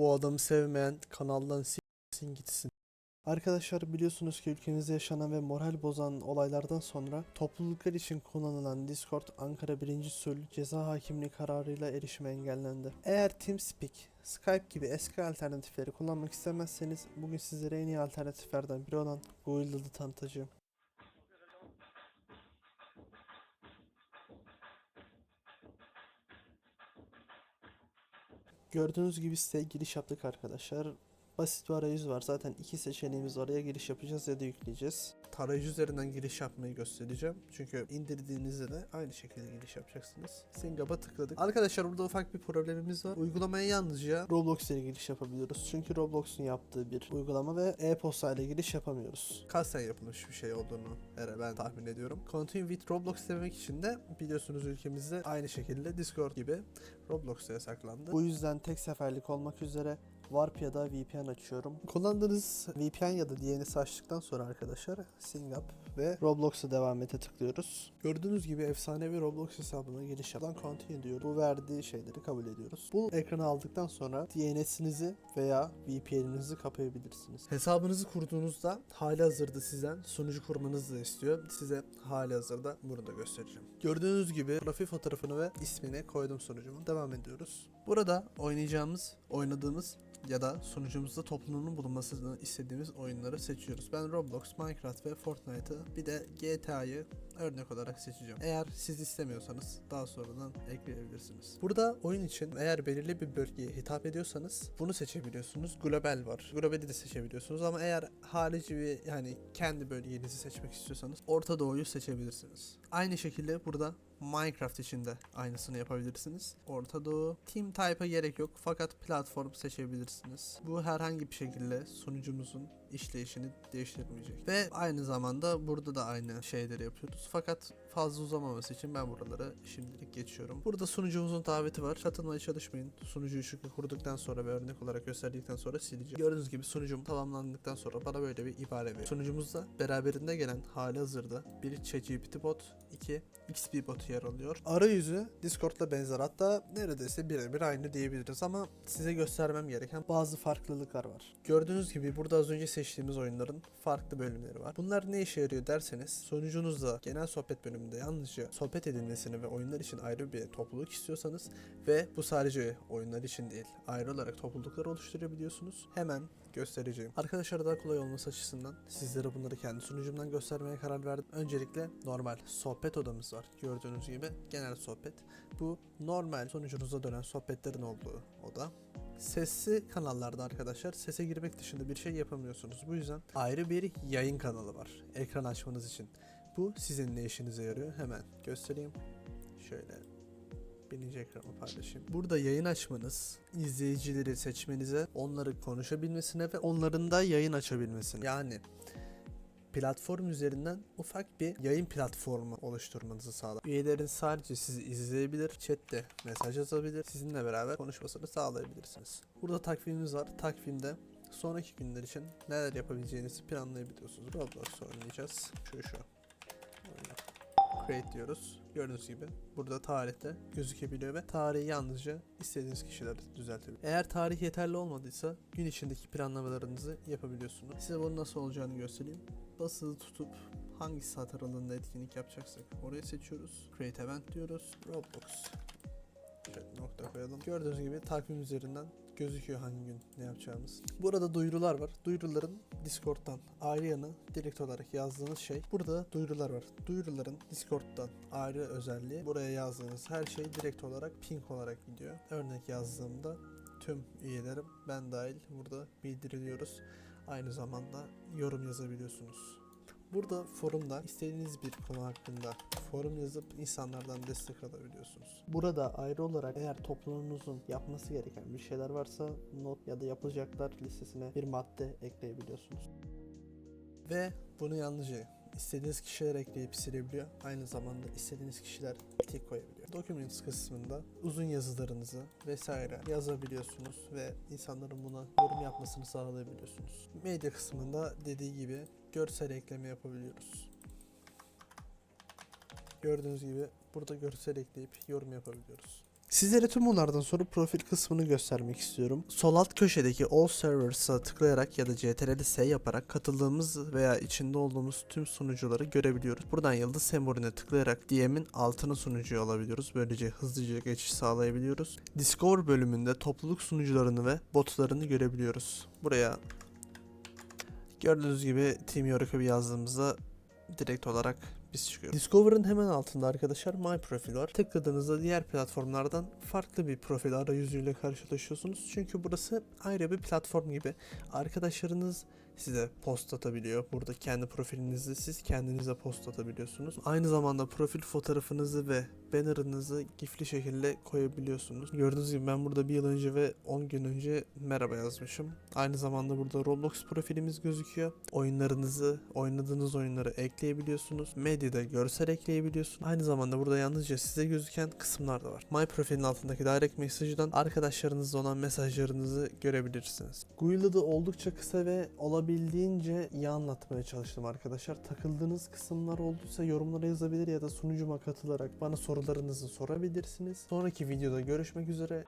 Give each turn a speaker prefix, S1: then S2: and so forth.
S1: Bu adamı sevmeyen kanaldan s**sin gitsin. Arkadaşlar biliyorsunuz ki ülkemizde yaşanan ve moral bozan olaylardan sonra topluluklar için kullanılan Discord Ankara 1. Sul ceza hakimliği kararıyla erişime engellendi. Eğer TeamSpeak, Skype gibi eski alternatifleri kullanmak istemezseniz bugün sizlere en iyi alternatiflerden biri olan Google Doodle'ı tanıtacağım. Gördüğünüz gibi siteye giriş yaptık arkadaşlar. Basit bir arayüz var. Zaten iki seçeneğimiz var. Ya giriş yapacağız ya da yükleyeceğiz. Tarayücü üzerinden giriş yapmayı göstereceğim. Çünkü indirdiğinizde de aynı şekilde giriş yapacaksınız. Singap'a tıkladık. Arkadaşlar burada ufak bir problemimiz var. Uygulamaya yalnızca Roblox ile giriş yapabiliyoruz. Çünkü Roblox'un yaptığı bir uygulama ve e-posta ile giriş yapamıyoruz. Kasten yapılmış bir şey olduğunu hele ben tahmin ediyorum. Continue with Roblox demek için de biliyorsunuz ülkemizde aynı şekilde Discord gibi Roblox da yasaklandı. Bu yüzden tek seferlik olmak üzere Warp ya da VPN açıyorum. Kullandığınız VPN ya da DNS açtıktan sonra arkadaşlar Singap ve Roblox'a devam ete tıklıyoruz. Gördüğünüz gibi efsanevi Roblox hesabına giriş yapan continue diyor. Bu verdiği şeyleri kabul ediyoruz. Bu ekranı aldıktan sonra DNS'inizi veya VPN'inizi kapayabilirsiniz. Hesabınızı kurduğunuzda hali hazırda sizden sunucu kurmanızı istiyor. Size hali hazırda bunu da göstereceğim. Gördüğünüz gibi profil fotoğrafını ve ismini koydum sunucumun. Devam ediyoruz. Burada oynayacağımız, oynadığımız ya da sunucumuzda toplumunun bulunmasını istediğimiz oyunları seçiyoruz. Ben Roblox, Minecraft ve Fortnite'ı bir de GTA'yı örnek olarak seçeceğim. Eğer siz istemiyorsanız daha sonradan ekleyebilirsiniz. Burada oyun için eğer belirli bir bölgeye hitap ediyorsanız bunu seçebiliyorsunuz. Global var. Globali de seçebiliyorsunuz ama eğer harici bir yani kendi bölgenizi seçmek istiyorsanız Orta Doğu'yu seçebilirsiniz. Aynı şekilde burada Minecraft için de aynısını yapabilirsiniz. Orta Doğu. Team Type'a gerek yok fakat platform seçebilirsiniz. Bu herhangi bir şekilde sunucumuzun işleyişini değiştirmeyecek. Ve aynı zamanda burada da aynı şeyleri yapıyoruz. Fakat fazla uzamaması için ben buraları şimdilik geçiyorum. Burada sunucumuzun daveti var. Katılmaya çalışmayın. Sunucuyu çünkü kurduktan sonra ve örnek olarak gösterdikten sonra sileceğim. Gördüğünüz gibi sunucum tamamlandıktan sonra bana böyle bir ibare veriyor. Sunucumuzda beraberinde gelen hali hazırda bir ChatGPT bot, iki XP botu yer alıyor. Arayüzü Discord'la benzer hatta neredeyse birebir aynı diyebiliriz ama size göstermem gereken bazı farklılıklar var. Gördüğünüz gibi burada az önce seçtiğimiz oyunların farklı bölümleri var. Bunlar ne işe yarıyor derseniz sunucunuzda genel sohbet bölümünde yalnızca sohbet edilmesini ve oyunlar için ayrı bir topluluk istiyorsanız ve bu sadece oyunlar için değil ayrı olarak topluluklar oluşturabiliyorsunuz. Hemen göstereceğim. Arkadaşlar daha kolay olması açısından sizlere bunları kendi sunucumdan göstermeye karar verdim. Öncelikle normal sohbet odamız var. Gördüğünüz gibi genel sohbet. Bu normal sunucunuza dönen sohbetlerin olduğu oda. Sesli kanallarda arkadaşlar sese girmek dışında bir şey yapamıyorsunuz. Bu yüzden ayrı bir yayın kanalı var. Ekran açmanız için. Bu sizin ne işinize yarıyor? Hemen göstereyim. Şöyle birinci ekranı paylaşayım. Burada yayın açmanız izleyicileri seçmenize, onları konuşabilmesine ve onların da yayın açabilmesine. Yani platform üzerinden ufak bir yayın platformu oluşturmanızı sağlar. Üyelerin sadece sizi izleyebilir, chatte mesaj yazabilir, sizinle beraber konuşmasını sağlayabilirsiniz. Burada takvimimiz var. Takvimde sonraki günler için neler yapabileceğinizi planlayabiliyorsunuz. Roblox oynayacağız. Şu şu. Create diyoruz. Gördüğünüz gibi burada tarihte gözükebiliyor ve tarihi yalnızca istediğiniz kişiler düzeltebilir. Eğer tarih yeterli olmadıysa gün içindeki planlamalarınızı yapabiliyorsunuz. Size bunun nasıl olacağını göstereyim. Basılı tutup hangi saat aralığında etkinlik yapacaksak oraya seçiyoruz. Create event diyoruz. Roblox. Şöyle nokta koyalım. Gördüğünüz gibi takvim üzerinden gözüküyor hangi gün ne yapacağımız. Burada duyurular var. Duyuruların Discord'dan ayrı yanı direkt olarak yazdığınız şey. Burada duyurular var. Duyuruların Discord'dan ayrı özelliği. Buraya yazdığınız her şey direkt olarak ping olarak gidiyor. Örnek yazdığımda tüm üyelerim ben dahil burada bildiriliyoruz. Aynı zamanda yorum yazabiliyorsunuz. Burada forumda istediğiniz bir konu hakkında forum yazıp insanlardan destek alabiliyorsunuz. Burada ayrı olarak eğer toplumunuzun yapması gereken bir şeyler varsa not ya da yapılacaklar listesine bir madde ekleyebiliyorsunuz. Ve bunu yalnızca istediğiniz kişiler ekleyip silebiliyor. Aynı zamanda istediğiniz kişiler tik koyabiliyor. Documents kısmında uzun yazılarınızı vesaire yazabiliyorsunuz ve insanların buna yorum yapmasını sağlayabiliyorsunuz. Medya kısmında dediği gibi görsel ekleme yapabiliyoruz. Gördüğünüz gibi burada görsel ekleyip yorum yapabiliyoruz. Sizlere tüm bunlardan sonra profil kısmını göstermek istiyorum. Sol alt köşedeki All Servers'a tıklayarak ya da CTRL S yaparak katıldığımız veya içinde olduğumuz tüm sunucuları görebiliyoruz. Buradan yıldız sembolüne tıklayarak DM'in altını sunucuya alabiliyoruz. Böylece hızlıca geçiş sağlayabiliyoruz. Discover bölümünde topluluk sunucularını ve botlarını görebiliyoruz. Buraya gördüğünüz gibi Team Yoruk'u yazdığımızda direkt olarak biz çıkıyoruz. Discover'ın hemen altında arkadaşlar My Profil var. Tıkladığınızda diğer platformlardan farklı bir profil arayüzüyle karşılaşıyorsunuz. Çünkü burası ayrı bir platform gibi. Arkadaşlarınız size post atabiliyor. Burada kendi profilinizi siz kendinize post atabiliyorsunuz. Aynı zamanda profil fotoğrafınızı ve bannerınızı gifli şekilde koyabiliyorsunuz. Gördüğünüz gibi ben burada bir yıl önce ve 10 gün önce merhaba yazmışım. Aynı zamanda burada Roblox profilimiz gözüküyor. Oyunlarınızı, oynadığınız oyunları ekleyebiliyorsunuz. Medyada görsel ekleyebiliyorsunuz. Aynı zamanda burada yalnızca size gözüken kısımlar da var. My profilin altındaki direct mesajdan arkadaşlarınızla olan mesajlarınızı görebilirsiniz. Guild'ı oldukça kısa ve olabildiğince iyi anlatmaya çalıştım arkadaşlar. Takıldığınız kısımlar olduysa yorumlara yazabilir ya da sunucuma katılarak bana sorularınızı sorabilirsiniz. Sonraki videoda görüşmek üzere.